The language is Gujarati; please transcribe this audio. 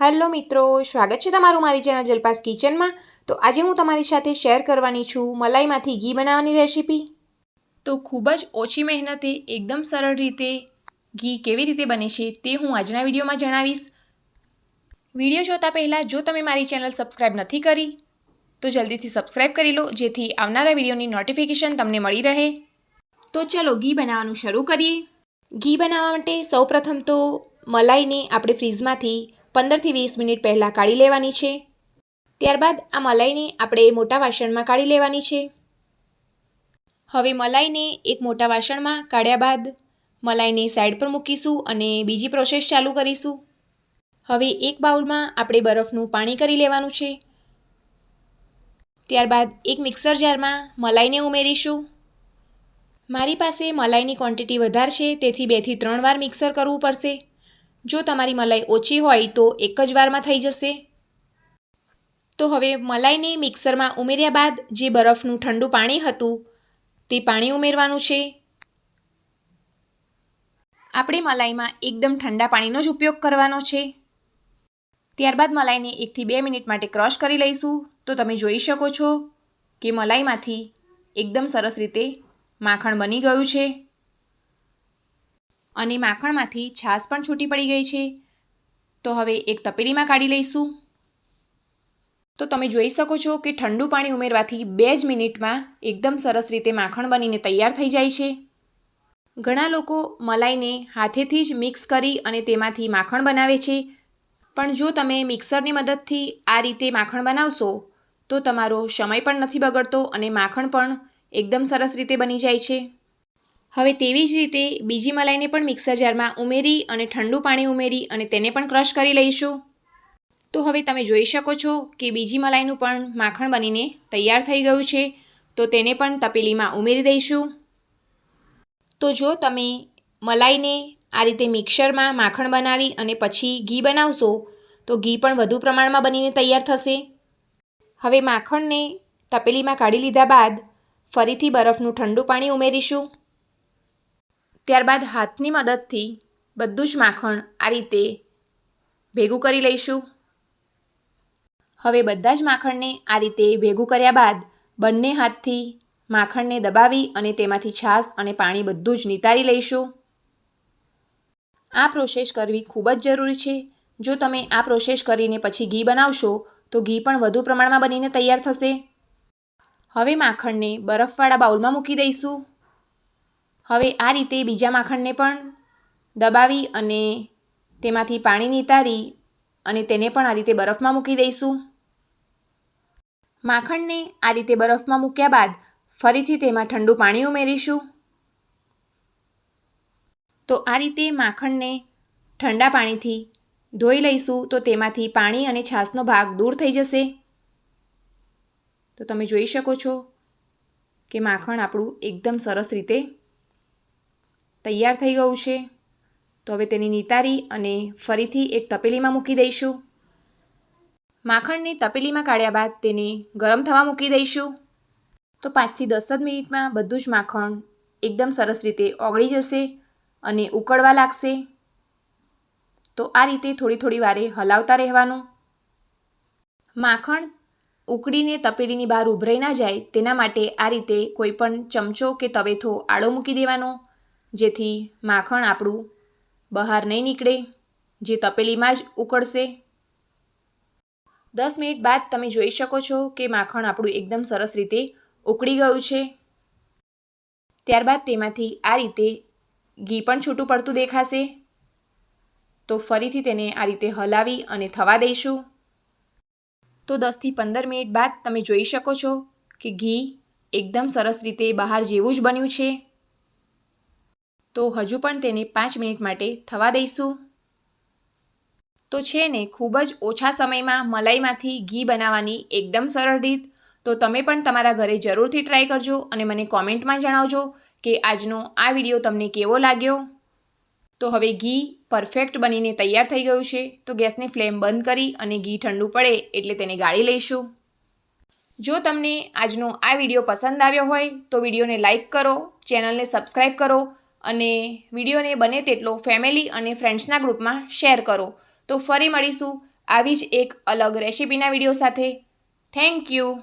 હેલો મિત્રો, સ્વાગત છે તમારું મારી ચેનલ જલપાસ કિચનમાં. તો આજે હું તમારી સાથે શેર કરવાની છું મલાઈમાંથી ઘી બનાવવાની રેસીપી. તો ખૂબ જ ઓછી મહેનતે એકદમ સરળ રીતે ઘી કેવી રીતે બને છે તે હું આજના વિડીયોમાં જણાવીશ. વીડિયો જોતા પહેલાં જો તમે મારી ચેનલ સબસ્ક્રાઈબ નથી કરી, તો જલ્દીથી સબસ્ક્રાઈબ કરી લો, જેથી આવનારા વિડીયોની નોટિફિકેશન તમને મળી રહે. તો ચલો ઘી બનાવવાનું શરૂ કરીએ. ઘી બનાવવા માટે સૌપ્રથમ તો મલાઈને આપણે ફ્રીઝમાંથી પંદરથી વીસ મિનિટ પહેલાં કાઢી લેવાની છે. ત્યારબાદ આ મલાઈને આપણે મોટા વાસણમાં કાઢી લેવાની છે. હવે મલાઈને એક મોટા વાસણમાં કાઢ્યા બાદ મલાઈને સાઈડ પર મૂકીશું અને બીજી પ્રોસેસ ચાલુ કરીશું. હવે એક બાઉલમાં આપણે બરફનું પાણી કરી લેવાનું છે. ત્યારબાદ એક મિક્સર જારમાં મલાઈને ઉમેરીશું. મારી પાસે મલાઈની ક્વોન્ટિટી વધારશે, તેથી બેથી ત્રણ વાર મિક્સર કરવું પડશે. જો તમારી મલાઈ ઓછી હોય તો એક જ વારમાં થઈ જશે. તો હવે મલાઈને મિક્સરમાં ઉમેર્યા બાદ જે બરફનું ઠંડુ પાણી હતું, તે પાણી ઉમેરવાનું છે. આપણે મલાઈમાં એકદમ ઠંડા પાણીનો જ ઉપયોગ કરવાનો છે. ત્યારબાદ મલાઈને એકથી બે મિનિટ માટે ક્રશ કરી લઈશું. તો તમે જોઈ શકો છો કે મલાઈમાંથી એકદમ સરસ રીતે માખણ બની ગયું છે. અને માખણમાંથી છાશ પણ છૂટી પડી ગઈ છે. તો હવે એક તપેલીમાં કાઢી લઈશું. તો તમે જોઈ શકો છો કે ઠંડુ પાણી ઉમેરવાથી બે જ મિનિટમાં એકદમ સરસ રીતે માખણ બનીને તૈયાર થઈ જાય છે. ઘણા લોકો મલાઈને હાથેથી જ મિક્સ કરી અને તેમાંથી માખણ બનાવે છે. પણ જો તમે મિક્સરની મદદથી આ રીતે માખણ બનાવશો, તો તમારો સમય પણ નથી બગડતો અને માખણ પણ એકદમ સરસ રીતે બની જાય છે. હવે તેવી જ રીતે બીજી મલાઈને પણ મિક્સર જારમાં ઉમેરી અને ઠંડુ પાણી ઉમેરી અને તેને પણ ક્રશ કરી લઈશું. તો હવે તમે જોઈ શકો છો કે બીજી મલાઈનું પણ માખણ બનીને તૈયાર થઈ ગયું છે. તો તેને પણ તપેલીમાં ઉમેરી દઈશું. તો જો તમે મલાઈને આ રીતે મિક્સરમાં માખણ બનાવી અને પછી ઘી બનાવશો, તો ઘી પણ વધુ પ્રમાણમાં બનીને તૈયાર થશે. હવે માખણને તપેલીમાં કાઢી લીધા બાદ ફરીથી બરફનું ઠંડુ પાણી ઉમેરીશું. ત્યારબાદ હાથની મદદથી બધું જ માખણ આ રીતે ભેગું કરી લઈશું. હવે બધા જ માખણને આ રીતે ભેગું કર્યા બાદ બંને હાથથી માખણને દબાવી અને તેમાંથી છાશ અને પાણી બધું જ નિતારી લઈશું. આ પ્રોસેસ કરવી ખૂબ જ જરૂરી છે. જો તમે આ પ્રોસેસ કરીને પછી ઘી બનાવશો, તો ઘી પણ વધુ પ્રમાણમાં બનીને તૈયાર થશે. હવે માખણને બરફવાળા બાઉલમાં મૂકી દઈશું. હવે આ રીતે બીજા માખણને પણ દબાવી અને તેમાંથી પાણી નિતારી અને તેને પણ આ રીતે બરફમાં મૂકી દઈશું. માખણને આ રીતે બરફમાં મૂક્યા બાદ ફરીથી તેમાં ઠંડુ પાણી ઉમેરીશું. તો આ રીતે માખણને ઠંડા પાણીથી ધોઈ લઈશું તો તેમાંથી પાણી અને છાશનો ભાગ દૂર થઈ જશે. તો તમે જોઈ શકો છો કે માખણ આપણું એકદમ સરસ રીતે તૈયાર થઈ ગયું છે. તો હવે તેની નિતારી અને ફરીથી એક તપેલીમાં મૂકી દઈશું. માખણને તપેલીમાં કાઢ્યા બાદ તેને ગરમ થવા મૂકી દઈશું. તો પાંચથી દસ જ મિનિટમાં બધું જ માખણ એકદમ સરસ રીતે ઓગળી જશે અને ઉકળવા લાગશે. તો આ રીતે થોડી થોડી વારે હલાવતા રહેવાનું. માખણ ઉકળીને તપેલીની બહાર ઉભરાઈ ના જાય તેના માટે આ રીતે કોઈ પણ ચમચો કે તવેથો આડો મૂકી દેવાનો. જેથી માખણ આપણું બહાર નહીં નીકળે, જે તપેલીમાં જ ઉકળશે. દસ મિનિટ બાદ તમે જોઈ શકો છો કે માખણ આપણું એકદમ સરસ રીતે ઉકળી ગયું છે. ત્યારબાદ તેમાંથી આ રીતે ઘી પણ છૂટું પડતું દેખાશે. તો ફરીથી તેને આ રીતે હલાવી અને થવા દઈશું. તો દસથી પંદર મિનિટ બાદ તમે જોઈ શકો છો કે ઘી એકદમ સરસ રીતે બહાર જેવું જ બન્યું છે. તો હજુ પણ તેને પાંચ મિનિટ માટે થવા દઈશું. તો છે ને, ખૂબ જ ઓછા સમયમાં મલાઈમાંથી ઘી બનાવવાની એકદમ સરળ રીત. તો તમે પણ તમારા ઘરે જરૂરથી ટ્રાય કરજો અને મને કોમેન્ટમાં જણાવજો કે આજનો આ વીડિયો તમને કેવો લાગ્યો. તો હવે ઘી પરફેક્ટ બનીને તૈયાર થઈ ગયું છે, તો ગેસની ફ્લેમ બંધ કરી અને ઘી ઠંડુ પડે એટલે તેને ગાળી લઈશું. જો તમને આજનો આ વીડિયો પસંદ આવ્યો હોય તો વિડીયોને લાઇક કરો, ચેનલને સબસ્ક્રાઈબ કરો અને વિડીયોને બને તેટલો ફેમિલી અને ફ્રેન્ડ્સના ગ્રુપમાં શેર કરો. તો ફરી મળીશું. આવી જ એક અલગ રેસીપીના વીડિયો સાથે. Thank you.